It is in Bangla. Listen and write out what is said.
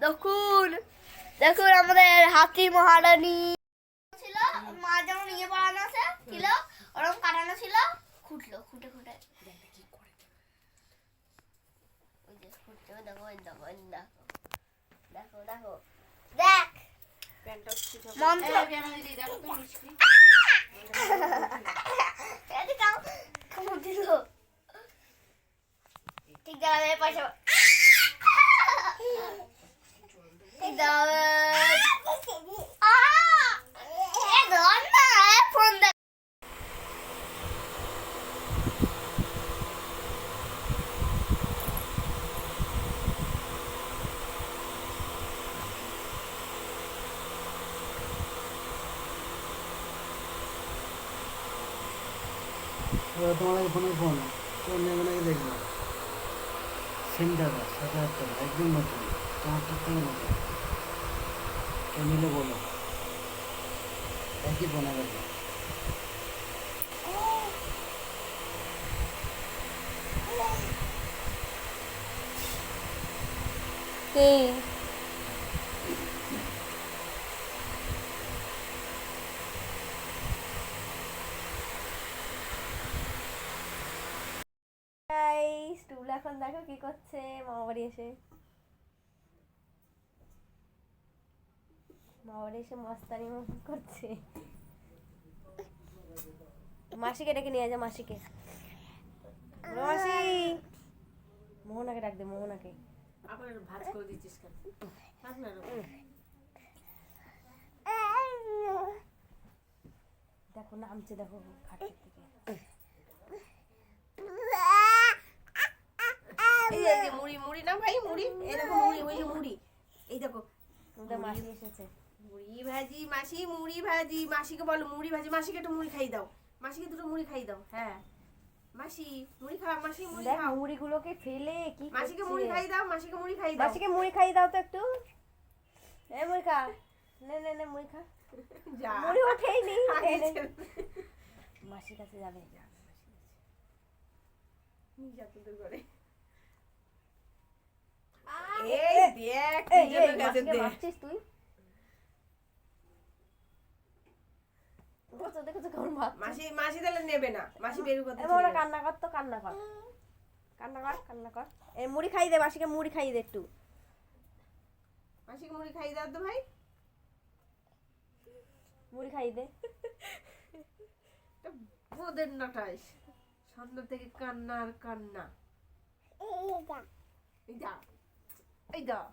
দেখুন দেখুন আমাদের হাতি মহারানী। ছিল মা যেমন ইয়ে পড়ানো আছে ছিল ওরকম কাটানো ছিল খুঁটলো খুঁটে খুঁটে। দেখো দেখো দেখো। দেখো দেখ। মন্ত্র। এদিকে কাম- কামড় দিল। ঠিক দাঁড়াবে পয়সা ঠিক দাঁড়াবে আহ! এ ধর না, এ ফোন দেখ এবার তোমার এই ফোনে ফোন ফোন নেবে নাকি দেখবো সেন্টার সাতাত্তর একদম নতুন তোমার থেকে নতুন কে নিলে বলো? একই ফোনে গেছে কে স্টুল এখন দেখো কি করছে মামা বাড়ি এসে। মামা বাড়ি এসে মস্তানি করছে। মাসিকে ডেকে নিয়ে যা মাসিকে। মাসি। মোহনাকে ডাক দে মোহনাকে। আবার ভাজ করে দিচ্ছিস কেন? থাক না দেখো নামছে দেখো খাটের থেকে এই যে- মুড়ি মুড়ি না ভাই মুড়ি? এই দেখো মুড়ি ওই যে মুড়ি। এই দেখো তোমাদের মাসি এসেছে। মুড়ি ভাজি মাসি মুড়ি ভাজি। মাসিকে বলো মুড়ি ভাজি। মাসিকে একটু মুড়ি খাই দাও। মাসিকে দুটো মুড়ি খাই দাও হ্যাঁ। মাসি মুড়ি খাও মাসি মুড়ি খাও। মুড়িগুলোকে ফেলে কি মাসিকে মুড়ি খাই দাও মাসিকে মুড়ি খাই দাও। মাসিকে মুড়ি খাই দাও তো একটু। এ মুড়ি খা। নে নে নে মুড়ি খা। যা। মুড়ি ওঠেই নি আগে এই নে। ছেড়ে- মাসির কাছে যাবে। নিয়ে যা তোদের ঘরে। এই, দেখ এই দে। তুই মাসি মাসি তাহলে নেবে না মাসি বের করতে এ চলে মোরা যাবে। কান্না কর তো কান্না কর কান্না কর কান্না কর এই মুড়ি খাই দে মাসিকে মুড়ি খাই দে একটু মাসিকে মুড়ি খাই দাও তো ভাই মুড়ি খাই দে বোদের নাটাইস সন্ধ্যা থেকে কান্না আর কান্না এই যা 哎的。